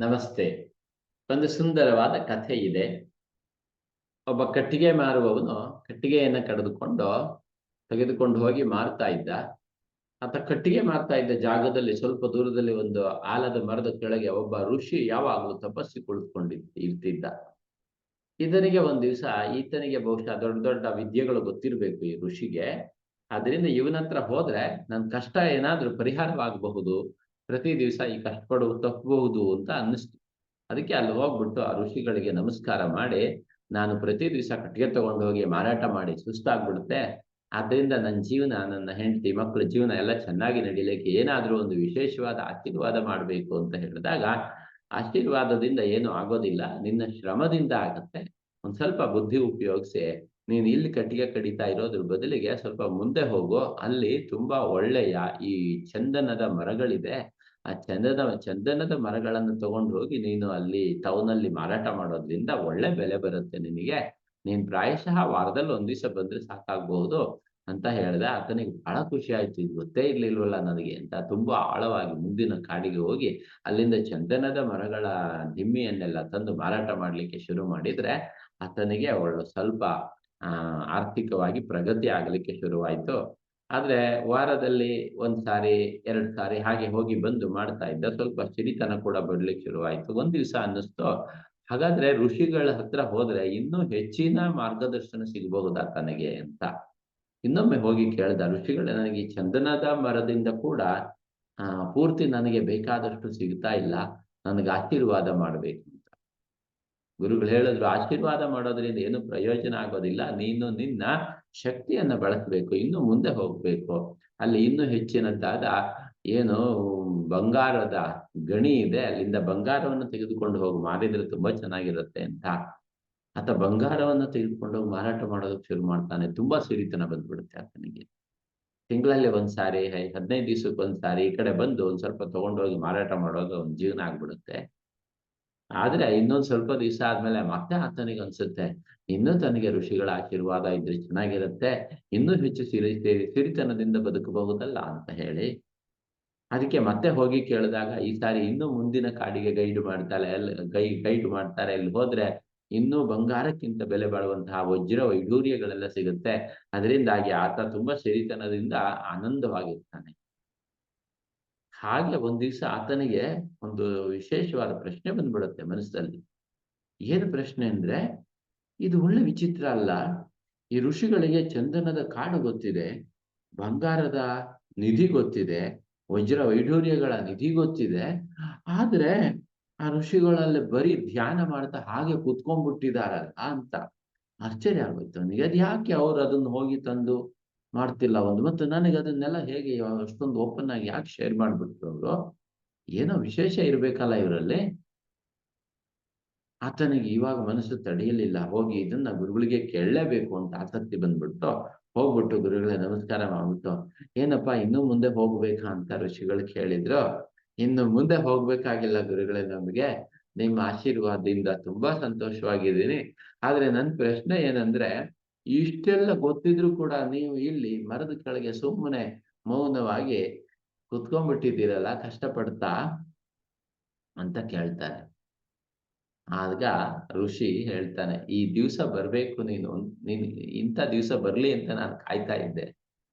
ನಮಸ್ತೆ. ಒಂದು ಸುಂದರವಾದ ಕಥೆ ಇದೆ ಒಬ್ಬ ಕಟ್ಟಿಗೆ ಮಾರುವವನು ಕಟ್ಟಿಗೆಯನ್ನ ಕಡಿದುಕೊಂಡು ತೆಗೆದುಕೊಂಡು ಹೋಗಿ ಮಾರ್ತಾ ಇದ್ದ. ಆತ ಕಟ್ಟಿಗೆ ಮಾರ್ತಾ ಇದ್ದ ಜಾಗದಲ್ಲಿ ಸ್ವಲ್ಪ ದೂರದಲ್ಲಿ ಒಂದು ಆಲದ ಮರದ ಕೆಳಗೆ ಒಬ್ಬ ಋಷಿ ಯಾವಾಗಲೂ ತಪಸ್ಸಿ ಕುಳಿತುಕೊಂಡಿದ್ದ ಇರ್ತಿದ್ದ ಇದನಿಗೆ ಒಂದ್ ದಿವಸ ಈತನಿಗೆ ಬಹುಶಃ ದೊಡ್ಡ ದೊಡ್ಡ ವಿದ್ಯೆಗಳು ಗೊತ್ತಿರಬೇಕು ಈ ಋಷಿಗೆ. ಅದರಿಂದ ಇವನ ಹತ್ರ ಹೋದ್ರೆ ನನ್ ಕಷ್ಟ ಏನಾದ್ರೂ ಪರಿಹಾರವಾಗಬಹುದು. ಪ್ರತಿ ದಿವಸ ಈ ಕಷ್ಟ ಪಡುವ ತಪ್ಪಬಹುದು ಅಂತ ಅನ್ನಿಸ್ತು. ಅದಕ್ಕೆ ಅಲ್ಲಿ ಹೋಗ್ಬಿಟ್ಟು ಆ ಋಷಿಗಳಿಗೆ ನಮಸ್ಕಾರ ಮಾಡಿ, ನಾನು ಪ್ರತಿ ದಿವಸ ಕಟ್ಟಿಗೆ ತಗೊಂಡು ಹೋಗಿ ಮಾರಾಟ ಮಾಡಿ ಸುಸ್ತಾಗ್ಬಿಡುತ್ತೆ. ಆದ್ದರಿಂದ ನನ್ನ ಜೀವನ, ನನ್ನ ಹೆಂಡತಿ ಮಕ್ಕಳ ಜೀವನ ಎಲ್ಲ ಚೆನ್ನಾಗಿ ನಡೀಲಿಕ್ಕೆ ಏನಾದರೂ ಒಂದು ವಿಶೇಷವಾದ ಆಶೀರ್ವಾದ ಮಾಡಬೇಕು ಅಂತ ಹೇಳಿದಾಗ, ಆಶೀರ್ವಾದದಿಂದ ಏನು ಆಗೋದಿಲ್ಲ. ನಿನ್ನ ಶ್ರಮದಿಂದ ಆಗತ್ತೆ. ಒಂದು ಸ್ವಲ್ಪ ಬುದ್ಧಿ ಉಪಯೋಗಿಸಿ. ನೀನು ಇಲ್ಲಿ ಕಟ್ಟಿಗೆ ಕಡಿತಾ ಇರೋದ್ರ ಬದಲಿಗೆ ಸ್ವಲ್ಪ ಮುಂದೆ ಹೋಗು. ಅಲ್ಲಿ ತುಂಬಾ ಒಳ್ಳೆಯ ಈ ಚಂದನದ ಮರಗಳಿದೆ. ಆ ಚಂದನ ಚಂದನದ ಮರಗಳನ್ನು ತಗೊಂಡು ಹೋಗಿ ನೀನು ಅಲ್ಲಿ ಟೌನ್ ಅಲ್ಲಿ ಮಾರಾಟ ಮಾಡೋದ್ರಿಂದ ಒಳ್ಳೆ ಬೆಲೆ ಬರುತ್ತೆ ನಿನಗೆ. ನೀನ್ ಪ್ರಾಯಶಃ ವಾರದಲ್ಲಿ ಒಂದ್ ದಿವಸ ಬಂದ್ರೆ ಸಾಕಾಗ್ಬಹುದು ಅಂತ ಹೇಳ್ದೆ. ಆತನಿಗೆ ಬಹಳ ಖುಷಿ ಆಯ್ತು. ಇದು ಗೊತ್ತೇ ಇರ್ಲಿಲ್ವಲ್ಲ ನನಗೆ. ಅಂತ ತುಂಬಾ ಆಳವಾಗಿ ಮುಂದಿನ ಕಾಡಿಗೆ ಹೋಗಿ ಅಲ್ಲಿಂದ ಚಂದನದ ಮರಗಳ ದಿಮ್ಮಿಯನ್ನೆಲ್ಲ ತಂದು ಮಾರಾಟ ಮಾಡ್ಲಿಕ್ಕೆ ಶುರು ಮಾಡಿದ್ರೆ ಆತನಿಗೆ ಒಳ್ಳೆ ಸ್ವಲ್ಪ ಆರ್ಥಿಕವಾಗಿ ಪ್ರಗತಿ ಆಗಲಿಕ್ಕೆ ಶುರುವಾಯಿತು. ಆದ್ರೆ ವಾರದಲ್ಲಿ ಒಂದ್ ಸಾರಿ, ಎರಡ್ ಸಾರಿ ಹಾಗೆ ಹೋಗಿ ಬಂದು ಮಾಡ್ತಾ ಇದ್ದ ಸ್ವಲ್ಪ ಸಿರಿತನ ಕೂಡ ಬಿಡ್ಲಿಕ್ಕೆ ಶುರುವಾಯಿತು. ಒಂದ್ ದಿವಸ ಅನ್ನಿಸ್ತು, ಹಾಗಾದ್ರೆ ಋಷಿಗಳ ಹತ್ರ ಹೋದ್ರೆ ಇನ್ನೂ ಹೆಚ್ಚಿನ ಮಾರ್ಗದರ್ಶನ ಸಿಗಬಹುದಾ ತನಗೆ ಅಂತ. ಇನ್ನೊಮ್ಮೆ ಹೋಗಿ ಕೇಳ್ದ ಋಷಿಗಳೇ, ನನಗೆ ಚಂದನದ ಮರದಿಂದ ಕೂಡ, ಆ, ಪೂರ್ತಿ ನನಗೆ ಬೇಕಾದಷ್ಟು ಸಿಗ್ತಾ ಇಲ್ಲ, ನನಗೆ ಆಶೀರ್ವಾದ ಮಾಡ್ಬೇಕು. ಗುರುಗಳು ಹೇಳಿದ್ರು, ಆಶೀರ್ವಾದ ಮಾಡೋದ್ರಿಂದ ಏನು ಪ್ರಯೋಜನ ಆಗೋದಿಲ್ಲ. ನೀನು ನಿನ್ನ ಶಕ್ತಿಯನ್ನ ಬಳಸಬೇಕು, ಇನ್ನು ಮುಂದೆ ಹೋಗ್ಬೇಕು. ಅಲ್ಲಿ ಇನ್ನು ಹೆಚ್ಚಿನದ್ದಾದ ಏನು ಬಂಗಾರದ ಗಣಿ ಇದೆ, ಅಲ್ಲಿಂದ ಬಂಗಾರವನ್ನು ತೆಗೆದುಕೊಂಡು ಹೋಗಿ, ಮಾರಿದ್ರೆ ತುಂಬಾ ಚೆನ್ನಾಗಿರುತ್ತೆ ಅಂತ. ಆತ ಬಂಗಾರವನ್ನು ತೆಗೆದುಕೊಂಡು ಹೋಗಿ ಮಾರಾಟ ಮಾಡೋದಕ್ಕೆ ಶುರು ಮಾಡ್ತಾನೆ. ತುಂಬಾ ಸಿರಿತನ ಬಂದ್ಬಿಡುತ್ತೆ ಆತನಿಗೆ. ತಿಂಗಳಲ್ಲಿ ಒಂದ್ಸಾರಿ ಹದಿನೈದು ದಿವ್ಸಕ್ಕೆ ಒಂದ್ಸಾರಿ ಈ ಕಡೆ ಬಂದು ಒಂದ್ ಸ್ವಲ್ಪ ತಗೊಂಡೋಗಿ ಮಾರಾಟ ಮಾಡೋದು ಒಂದ್ ಜೀವನ ಆಗ್ಬಿಡುತ್ತೆ. ಆದ್ರೆ ಇನ್ನೊಂದ್ ಸ್ವಲ್ಪ ದಿವಸ ಆದ್ಮೇಲೆ ಮತ್ತೆ ಆತನಿಗೆ ಅನ್ಸುತ್ತೆ, ಇನ್ನೂ ತನಗೆ ಋಷಿಗಳ ಆಶೀರ್ವಾದ ಇದ್ರೆ ಚೆನ್ನಾಗಿರುತ್ತೆ, ಇನ್ನೂ ಹೆಚ್ಚು ಸಿರಿ, ಸಿರಿತನದಿಂದ ಬದುಕಬಹುದಲ್ಲ ಅಂತ ಹೇಳಿ. ಅದಕ್ಕೆ ಮತ್ತೆ ಹೋಗಿ ಕೇಳಿದಾಗ ಈ ಸಾರಿ ಇನ್ನೂ ಮುಂದಿನ ಕಾಡಿಗೆ ಗೈಡ್ ಮಾಡ್ತಾರೆ ಅಲ್ಲಿ ಗೈ, ಗೈಡ್ ಮಾಡ್ತಾರೆ ಇಲ್ಲಿ ಹೋದ್ರೆ ಇನ್ನೂ ಬಂಗಾರಕ್ಕಿಂತ ಬೆಲೆ ಬಾಳುವಂತಹ ವಜ್ರ ವೈಢೂರ್ಯಗಳೆಲ್ಲ ಸಿಗುತ್ತೆ. ಅದರಿಂದಾಗಿ ಆತ ತುಂಬಾ ಸಿರಿತನದಿಂದ ಆನಂದವಾಗಿರ್ತಾನೆ. ಹಾಗೆ ಒಂದ್ ದಿವಸ ಆತನಿಗೆ ಒಂದು ವಿಶೇಷವಾದ ಪ್ರಶ್ನೆ ಬಂದ್ಬಿಡುತ್ತೆ ಮನಸ್ಸಲ್ಲಿ. ಏನು ಪ್ರಶ್ನೆ ಅಂದ್ರೆ, ಇದು ಒಳ್ಳೆ ವಿಚಿತ್ರ ಅಲ್ಲ. ಈ ಋಷಿಗಳಿಗೆ ಚಂದನದ ಕಾಡು ಗೊತ್ತಿದೆ, ಬಂಗಾರದ ನಿಧಿ ಗೊತ್ತಿದೆ, ವಜ್ರ ವೈಢೂರ್ಯಗಳ ನಿಧಿ ಗೊತ್ತಿದೆ. ಆದ್ರೆ ಆ ಋಷಿಗಳಲ್ಲಿ ಬರೀ ಧ್ಯಾನ ಮಾಡ್ತಾ ಹಾಗೆ ಕುತ್ಕೊಂಡ್ಬಿಟ್ಟಿದಾರಲ್ಲ ಅಂತ ಆಶ್ಚರ್ಯ ಆಗೋಯ್ತು. ಅವನಿಗೆ ಅದ್ ಯಾಕೆ ಅವ್ರು ಅದನ್ನ ಹೋಗಿ ತಂದು ಮಾಡ್ತಿಲ್ಲ ಒಂದು ಮತ್ತು ನನಗೆ ಅದನ್ನೆಲ್ಲ ಹೇಗೆ ಅಷ್ಟೊಂದು ಓಪನ್ ಆಗಿ ಯಾಕೆ ಶೇರ್ ಮಾಡ್ಬಿಟ್ರು ಅವರು? ಏನೋ ವಿಶೇಷ ಇರಬೇಕಲ್ಲ ಇವರಲ್ಲಿ. ಆತನಿಗೆ ಇವಾಗ ಮನಸ್ಸು ತಡೆಯಲಿಲ್ಲ. ಹೋಗಿ ಇದನ್ನ ಗುರುಗಳಿಗೆ ಕೇಳಲೇಬೇಕು ಅಂತ ಆಸಕ್ತಿ ಬಂದ್ಬಿಟ್ಟು ಹೋಗ್ಬಿಟ್ಟು ಗುರುಗಳೇ ನಮಸ್ಕಾರ ಮಾಡ್ಬಿಟ್ಟು, ಏನಪ್ಪಾ, ಇನ್ನು ಮುಂದೆ ಹೋಗ್ಬೇಕಾ ಅಂತ ಋಷಿಗಳು ಕೇಳಿದ್ರು. ಇನ್ನು ಮುಂದೆ ಹೋಗ್ಬೇಕಾಗಿಲ್ಲ ಗುರುಗಳೇ ನಮಗೆ. ನಿಮ್ಮ ಆಶೀರ್ವಾದದಿಂದ ತುಂಬಾ ಸಂತೋಷವಾಗಿದ್ದೀನಿ. ಆದ್ರೆ ನನ್ ಪ್ರಶ್ನೆ ಏನಂದ್ರೆ ಇಷ್ಟೆಲ್ಲ ಗೊತ್ತಿದ್ರು ಕೂಡ ನೀವು ಇಲ್ಲಿ ಮರದ ಕೆಳಗೆ ಸುಮ್ಮನೆ ಮೌನವಾಗಿ ಕುತ್ಕೊಂಡ್ಬಿಟ್ಟಿದ್ದೀರಲ್ಲ, ಕಷ್ಟಪಡ್ತಾ ಅಂತ ಕೇಳ್ತಾನೆ ಆಗ ಋಷಿ ಹೇಳ್ತಾನೆ, ಈ ದಿವಸ ಬರ್ಬೇಕು ನೀನು ನೀನ್ ಇಂಥ ದಿವಸ ಬರ್ಲಿ ಅಂತ ನಾನು ಕಾಯ್ತಾ ಇದ್ದೆ.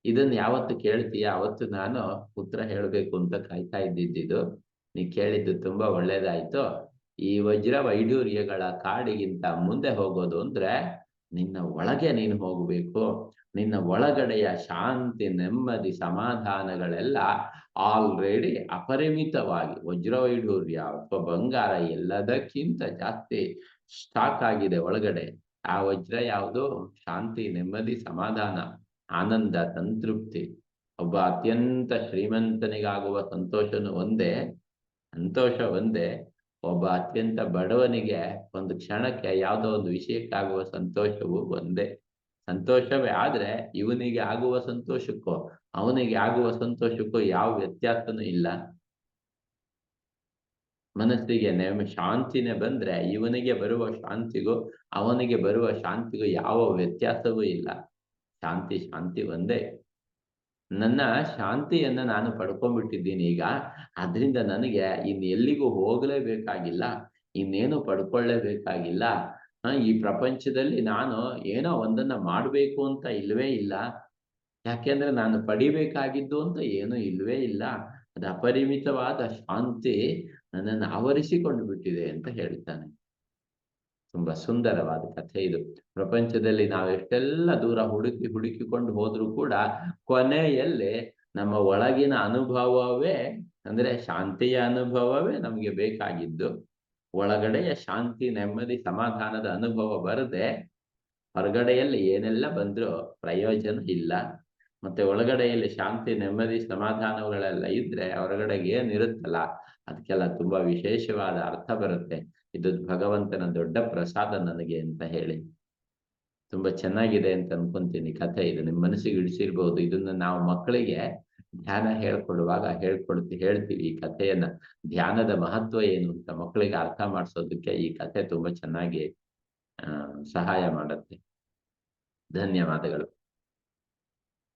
ಇದನ್ನ ಯಾವತ್ತು ಕೇಳ್ತೀಯ? ಅವತ್ತು ನಾನು ಉತ್ತರ ಹೇಳ್ಬೇಕು ಅಂತ ಕಾಯ್ತಾ ಇದ್ದಿದ್ದು. ನೀ ಕೇಳಿದ್ದು ತುಂಬಾ ಒಳ್ಳೇದಾಯ್ತು. ಈ ವಜ್ರ ವೈಡೂರ್ಯಗಳ ಕಾಡಿಗಿಂತ ಮುಂದೆ ಹೋಗೋದು ಅಂದ್ರೆ ನಿನ್ನ ಒಳಗೆ ನೀನು ಹೋಗಬೇಕು, ನಿನ್ನ ಒಳಗಡೆಯ ಶಾಂತಿ, ನೆಮ್ಮದಿ, ಸಮಾಧಾನಗಳೆಲ್ಲ ಆಲ್ರೆಡಿ ಅಪರಿಮಿತವಾಗಿ, ವಜ್ರವೈಢೂರ್ಯ ಅಥವಾ ಬಂಗಾರ ಎಲ್ಲದಕ್ಕಿಂತ ಜಾಸ್ತಿ ಸ್ಟಾಕ್ ಆಗಿದೆ ಒಳಗಡೆ. ಆ ವಜ್ರ ಯಾವುದು? ಶಾಂತಿ, ನೆಮ್ಮದಿ, ಸಮಾಧಾನ, ಆನಂದ, ಸಂತೃಪ್ತಿ. ಒಬ್ಬ ಅತ್ಯಂತ ಶ್ರೀಮಂತನಿಗಾಗುವ ಸಂತೋಷನು ಒಂದೇ, ಸಂತೋಷ ಒಂದೇ. ಒಬ್ಬ ಅತ್ಯಂತ ಬಡವನಿಗೆ ಒಂದು ಕ್ಷಣಕ್ಕೆ ಯಾವುದೋ ಒಂದು ವಿಷಯಕ್ಕಾಗುವ ಸಂತೋಷವು ಒಂದೇ. ಸಂತೋಷವೇ ಆದ್ರೆ ಇವನಿಗೆ ಆಗುವ ಸಂತೋಷಕ್ಕೂ, ಅವನಿಗೆ ಆಗುವ ಸಂತೋಷಕ್ಕೂ ಯಾವ ವ್ಯತ್ಯಾಸನೂ ಇಲ್ಲ. ಮನಸ್ಸಿಗೆ ನೆಮ್ಮ, ಶಾಂತಿನೇ ಬಂದ್ರೆ ಇವನಿಗೆ ಬರುವ ಶಾಂತಿಗೂ, ಅವನಿಗೆ ಬರುವ ಶಾಂತಿಗೂ ಯಾವ ವ್ಯತ್ಯಾಸವೂ ಇಲ್ಲ. ಶಾಂತಿ ಶಾಂತಿ ಒಂದೇ. ನನ್ನ ಶಾಂತಿಯನ್ನ ನಾನು ಪಡ್ಕೊಂಡ್ಬಿಟ್ಟಿದ್ದೀನಿ ಈಗ. ಅದರಿಂದ ನನಗೆ ಇನ್ ಎಲ್ಲಿಗೂ ಹೋಗಲೇಬೇಕಾಗಿಲ್ಲ, ಇನ್ನೇನು ಪಡ್ಕೊಳ್ಳೇಬೇಕಾಗಿಲ್ಲ. ಈ ಪ್ರಪಂಚದಲ್ಲಿ ನಾನು ಏನೋ ಒಂದನ್ನ ಮಾಡಬೇಕು ಅಂತ ಇಲ್ವೇ ಇಲ್ಲ. ಯಾಕೆಂದ್ರೆ ನಾನು ಪಡಿಬೇಕಾಗಿದ್ದು ಅಂತ ಏನೂ ಇಲ್ವೇ ಇಲ್ಲ. ಅದು ಅಪರಿಮಿತವಾದ ಶಾಂತಿ ನನ್ನನ್ನು ಆವರಿಸಿಕೊಂಡು ಬಿಟ್ಟಿದೆ ಅಂತ ಹೇಳ್ತಾನೆ ತುಂಬಾ ಸುಂದರವಾದ ಕಥೆ ಇದು. ಪ್ರಪಂಚದಲ್ಲಿ ನಾವು ಎಷ್ಟೆಲ್ಲ ದೂರ ಹುಡುಕಿ, ಹುಡುಕಿಕೊಂಡು ಹೋದ್ರೂ ಕೂಡ ಕೊನೆಯಲ್ಲಿ ನಮ್ಮ ಒಳಗಿನ ಅನುಭವವೇ, ಅಂದ್ರೆ ಶಾಂತಿಯ ಅನುಭವವೇ ನಮಗೆ ಬೇಕಾಗಿದ್ದು. ಒಳಗಡೆಯ ಶಾಂತಿ, ನೆಮ್ಮದಿ, ಸಮಾಧಾನದ ಅನುಭವ ಬರದೆ ಹೊರಗಡೆಯಲ್ಲಿ ಏನೆಲ್ಲ ಬಂದ್ರೂ ಪ್ರಯೋಜನ ಇಲ್ಲ. ಮತ್ತೆ ಒಳಗಡೆಯಲ್ಲಿ ಶಾಂತಿ, ನೆಮ್ಮದಿ, ಸಮಾಧಾನಗಳೆಲ್ಲ ಇದ್ರೆ ಹೊರಗಡೆಗೆ ಏನಿರುತ್ತಲ್ಲ ಅದಕ್ಕೆಲ್ಲ ತುಂಬಾ ವಿಶೇಷವಾದ ಅರ್ಥ ಬರುತ್ತೆ. ಇದು ಭಗವಂತನ ದೊಡ್ಡ ಪ್ರಸಾದ ನನಗೆ ಅಂತ ಹೇಳಿ. ತುಂಬಾ ಚೆನ್ನಾಗಿದೆ ಅಂತ ಅನ್ಕೊಂತೀನಿ ಕಥೆ ಇದು. ನಿಮ್ಮ ಮನಸ್ಸಿಗೆ ಇಳಿಸಿರ್ಬಹುದು ಇದನ್ನ ನಾವು ಮಕ್ಕಳಿಗೆ ಧ್ಯಾನ ಹೇಳ್ಕೊಡುವಾಗ ಹೇಳ್ಕೊಡ್ತಿ, ಹೇಳ್ತೀವಿ ಈ ಕಥೆಯನ್ನ. ಧ್ಯಾನದ ಮಹತ್ವ ಏನು ಅಂತ ಮಕ್ಕಳಿಗೆ ಅರ್ಥ ಮಾಡಿಸೋದಕ್ಕೆ ಈ ಕಥೆ ತುಂಬಾ ಚೆನ್ನಾಗಿ ಸಹಾಯ ಮಾಡುತ್ತೆ. ಧನ್ಯವಾದಗಳು.